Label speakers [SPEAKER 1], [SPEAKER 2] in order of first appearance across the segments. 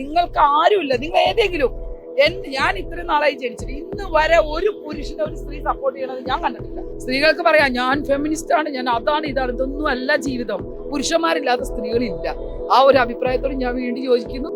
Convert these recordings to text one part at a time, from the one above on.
[SPEAKER 1] നിങ്ങൾക്ക് ആരുമില്ല. നിങ്ങൾ ഏതെങ്കിലും. ഞാൻ ഇത്രയും നാളായി ജനിച്ചിട്ട് ഇന്ന് വരെ ഒരു പുരുഷനെ ഒരു സ്ത്രീ സപ്പോർട്ട് ചെയ്യണത് ഞാൻ കണ്ടിട്ടില്ല. സ്ത്രീകൾക്ക് പറയാം ഞാൻ ഫെമിനിസ്റ്റ് ആണ് ഞാൻ അതാണ് ഇതാണ് ഇതൊന്നും അല്ല ജീവിതം. പുരുഷന്മാരില്ലാത്ത സ്ത്രീകളില്ല. ആ ഒരു അഭിപ്രായത്തോട് ഞാൻ വീണ്ടും യോജിക്കുന്നു.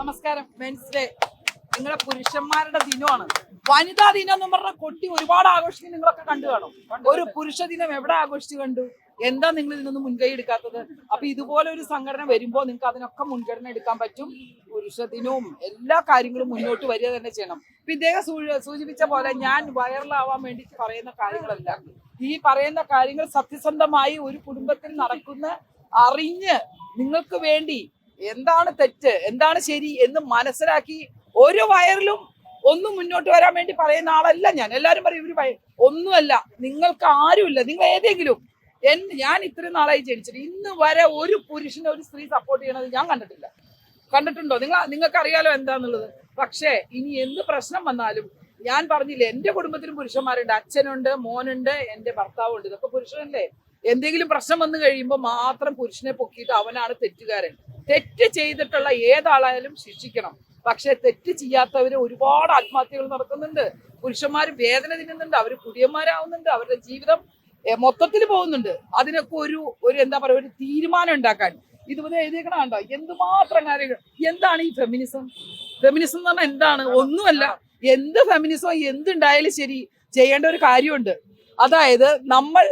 [SPEAKER 1] നമസ്കാരം. മെൻസ് ഡേ നിങ്ങളെ പുരുഷന്മാരുടെ ദിനമാണ്. വനിതാ ദിനം എന്ന് പറഞ്ഞ കൊട്ടി ഒരുപാട് ആഘോഷിക്കുന്നത് നിങ്ങളൊക്കെ കണ്ടു കാണും. ഒരു പുരുഷ ദിനം എവിടെ ആഘോഷിച്ചു കണ്ടു? എന്താ നിങ്ങൾ ഇതിനൊന്നും മുൻകൈ എടുക്കാത്തത്? അപ്പൊ ഇതുപോലെ ഒരു സംഘടന വരുമ്പോൾ നിങ്ങൾക്ക് അതിനൊക്കെ മുൻഗണന എടുക്കാൻ പറ്റും. പുരുഷ ദിനവും എല്ലാ കാര്യങ്ങളും മുന്നോട്ട് വരിക തന്നെ ചെയ്യണം. ഇപ്പൊ ഇദ്ദേഹം സൂചിപ്പിച്ച പോലെ ഞാൻ വൈറലാവാൻ വേണ്ടി പറയുന്ന കാര്യങ്ങളല്ല. ഈ പറയുന്ന കാര്യങ്ങൾ സത്യസന്ധമായി ഒരു കുടുംബത്തിൽ നടക്കുന്ന അറിഞ്ഞ് നിങ്ങൾക്ക് വേണ്ടി എന്താണ് തെറ്റ് എന്താണ് ശരി എന്ന് മനസ്സിലാക്കി ഒരു വയറിലും ഒന്നും മുന്നോട്ട് വരാൻ വേണ്ടി പറയുന്ന ആളല്ല ഞാൻ. എല്ലാവരും പറയും ഇവർ പറയും ഒന്നുമല്ല നിങ്ങൾക്ക് ആരുമില്ല. നിങ്ങൾ ഏതെങ്കിലും എൻ ഞാൻ ഇത്രയും നാളായി ജനിച്ചിട്ട് ഇന്ന് വരെ ഒരു പുരുഷനെ ഒരു സ്ത്രീ സപ്പോർട്ട് ചെയ്യണത് ഞാൻ കണ്ടിട്ടില്ല. കണ്ടിട്ടുണ്ടോ? നിങ്ങൾ നിങ്ങൾക്ക് അറിയാലോ എന്താന്നുള്ളത്? പക്ഷേ ഇനി എന്ത് പ്രശ്നം വന്നാലും ഞാൻ പറഞ്ഞില്ലേ എന്റെ കുടുംബത്തിലും പുരുഷന്മാരുണ്ട്. അച്ഛനുണ്ട് മോനുണ്ട് എന്റെ ഭർത്താവുണ്ട്. ഇതൊക്കെ പുരുഷനല്ലേ? എന്തെങ്കിലും പ്രശ്നം വന്നു കഴിയുമ്പോൾ മാത്രം പുരുഷനെ പൊക്കിയിട്ട് അവനാണ് തെറ്റുകാരൻ. തെറ്റ് ചെയ്തിട്ടുള്ള ഏതാളായാലും ശിക്ഷിക്കണം. പക്ഷെ തെറ്റ് ചെയ്യാത്തവർ ഒരുപാട് ആത്മഹത്യകൾ നടക്കുന്നുണ്ട്. പുരുഷന്മാർ വേദന തിന്നുന്നുണ്ട് അവർ കുടിയന്മാരാവുന്നുണ്ട് അവരുടെ ജീവിതം മൊത്തത്തിൽ പോകുന്നുണ്ട്. അതിനൊക്കെ ഒരു ഒരു എന്താ പറയുക ഒരു തീരുമാനം ഉണ്ടാക്കാൻ. ഇതുപോലെ എഴുതിയേക്കണ കണ്ടോ? എന്തുമാത്രം കാര്യങ്ങൾ. എന്താണ് ഈ ഫെമിനിസം ഫെമിനിസം എന്ന് പറഞ്ഞാൽ എന്താണ്? ഒന്നുമല്ല. എന്ത് ഫെമിനിസം എന്തുണ്ടായാലും ശരി ചെയ്യേണ്ട ഒരു കാര്യമുണ്ട്. അതായത് നമ്മൾ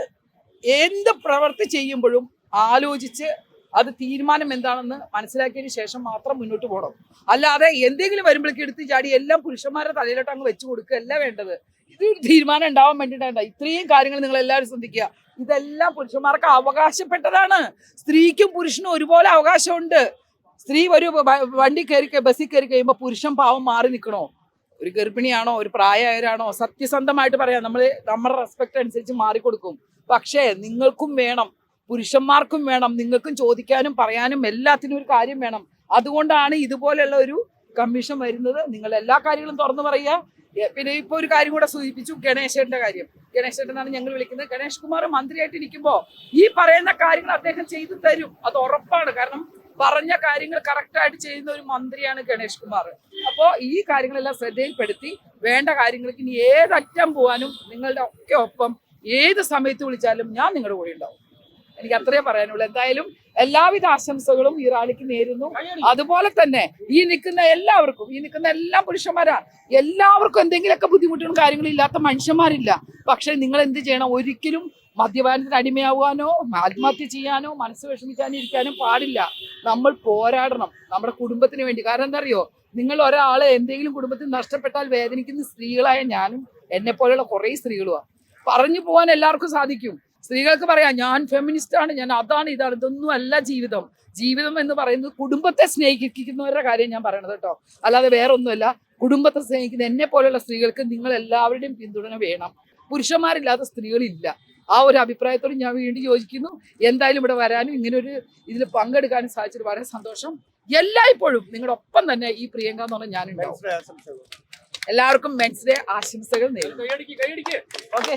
[SPEAKER 1] എന്ത് പ്രവൃത്തി ചെയ്യുമ്പോഴും ആലോചിച്ച് അത് തീരുമാനം എന്താണെന്ന് മനസ്സിലാക്കിയതിന് ശേഷം മാത്രം മുന്നോട്ട് പോകണം. അല്ലാതെ എന്തെങ്കിലും വരുമ്പോഴേക്ക് എടുത്ത് ചാടി എല്ലാം പുരുഷന്മാരുടെ തലയിലോട്ട് അങ്ങ് വെച്ച് കൊടുക്കുക അല്ല വേണ്ടത്. ഇത് തീരുമാനം ഉണ്ടാവാൻ വേണ്ടിയിട്ടാണ് ഇത്രയും കാര്യങ്ങൾ നിങ്ങൾ എല്ലാവരും ശ്രദ്ധിക്കുക. ഇതെല്ലാം പുരുഷന്മാർക്ക് അവകാശപ്പെട്ടതാണ്. സ്ത്രീക്കും പുരുഷനും ഒരുപോലെ അവകാശമുണ്ട്. സ്ത്രീ ഒരു വണ്ടി കയറി ബസ്സിൽ കയറി കഴിയുമ്പോൾ പുരുഷൻ പാവം മാറി നിൽക്കണോ? ഒരു ഗർഭിണിയാണോ? ഒരു പ്രായമായവരാണോ? സത്യസന്ധമായിട്ട് പറയാം. നമ്മൾ നമ്മുടെ റെസ്പെക്ട് അനുസരിച്ച് മാറിക്കൊടുക്കും. പക്ഷേ നിങ്ങൾക്കും വേണം പുരുഷന്മാർക്കും വേണം നിങ്ങൾക്കും ചോദിക്കാനും പറയാനും എല്ലാത്തിനും ഒരു കാര്യം വേണം. അതുകൊണ്ടാണ് ഇതുപോലെയുള്ള ഒരു കമ്മീഷൻ വരുന്നത്. നിങ്ങൾ എല്ലാ കാര്യങ്ങളും തുറന്നു പറയുക. പിന്നെ ഇപ്പൊ ഒരു കാര്യം കൂടെ സൂചിപ്പിച്ചു ഗണേശന്റെ കാര്യം. ഗണേശൻ എന്നാണ് ഞങ്ങൾ വിളിക്കുന്നത്. ഗണേഷ് കുമാർ മന്ത്രിയായിട്ട് ഇരിക്കുമ്പോ ഈ പറയുന്ന കാര്യങ്ങൾ അദ്ദേഹം ചെയ്തു തരും. അത് ഉറപ്പാണ്. കാരണം പറഞ്ഞ കാര്യങ്ങൾ കറക്റ്റായിട്ട് ചെയ്യുന്ന ഒരു മന്ത്രിയാണ് ഗണേഷ് കുമാർ. അപ്പോ ഈ കാര്യങ്ങളെല്ലാം ശ്രദ്ധയിൽപ്പെടുത്തി വേണ്ട കാര്യങ്ങൾക്ക് ഇനി ഏതറ്റം പോവാനും നിങ്ങളുടെ ഒക്കെ ഒപ്പം ഏത് സമയത്ത് വിളിച്ചാലും ഞാൻ നിങ്ങളുടെ കൂടെ ഉണ്ടാവും. എനിക്ക് അത്രേ പറയാനുള്ളൂ. എന്തായാലും എല്ലാവിധ ആശംസകളും ഈ റാലിക്ക് നേരുന്നു. അതുപോലെ തന്നെ ഈ നിൽക്കുന്ന എല്ലാവർക്കും ഈ നിൽക്കുന്ന എല്ലാ പുരുഷന്മാരാ എല്ലാവർക്കും എന്തെങ്കിലുമൊക്കെ ബുദ്ധിമുട്ടുകളും കാര്യങ്ങളും ഇല്ലാത്ത മനുഷ്യന്മാരില്ല. പക്ഷെ നിങ്ങൾ എന്ത് ചെയ്യണം? ഒരിക്കലും മദ്യപാനത്തിന് അടിമയാവാനോ ആത്മഹത്യ ചെയ്യാനോ മനസ്സ് വിഷമിക്കാനോ ഇരിക്കാനും പാടില്ല. നമ്മൾ പോരാടണം നമ്മുടെ കുടുംബത്തിന് വേണ്ടി. കാരണം എന്താ നിങ്ങൾ ഒരാളെ എന്തെങ്കിലും കുടുംബത്തിൽ നഷ്ടപ്പെട്ടാൽ വേദനിക്കുന്ന സ്ത്രീകളായ ഞാനും എന്നെ പോലെയുള്ള കുറേ സ്ത്രീകളുമാണ് പറഞ്ഞു പോകാൻ എല്ലാവർക്കും സാധിക്കും. സ്ത്രീകൾക്ക് പറയാം ഞാൻ ഫെമിനിസ്റ്റ് ആണ് ഞാൻ അതാണ് ഇതാണ് ഇതൊന്നും അല്ല ജീവിതം. ജീവിതം എന്ന് പറയുന്നത് കുടുംബത്തെ സ്നേഹിക്കുന്നവരുടെ കാര്യം ഞാൻ പറയണത് കേട്ടോ. അല്ലാതെ വേറൊന്നുമല്ല. കുടുംബത്തെ സ്നേഹിക്കുന്ന എന്നെ പോലെയുള്ള സ്ത്രീകൾക്ക് നിങ്ങൾ എല്ലാവരുടെയും പിന്തുണ വേണം. പുരുഷന്മാരില്ലാത്ത സ്ത്രീകളില്ല. ആ ഒരു അഭിപ്രായത്തോട് ഞാൻ വീണ്ടും യോജിക്കുന്നു. എന്തായാലും ഇവിടെ വരാനും ഇങ്ങനെ ഒരു ഇതിൽ പങ്കെടുക്കാനും സാധിച്ചത് വളരെ സന്തോഷം. എല്ലായ്പ്പോഴും നിങ്ങളുടെ ഒപ്പം തന്നെ ഈ പ്രിയങ്ക എന്ന് പറഞ്ഞ ഞാനുണ്ടാവും. എല്ലാവർക്കും മെൻസ് ഡേ ആശംസകൾ നേരിടും okay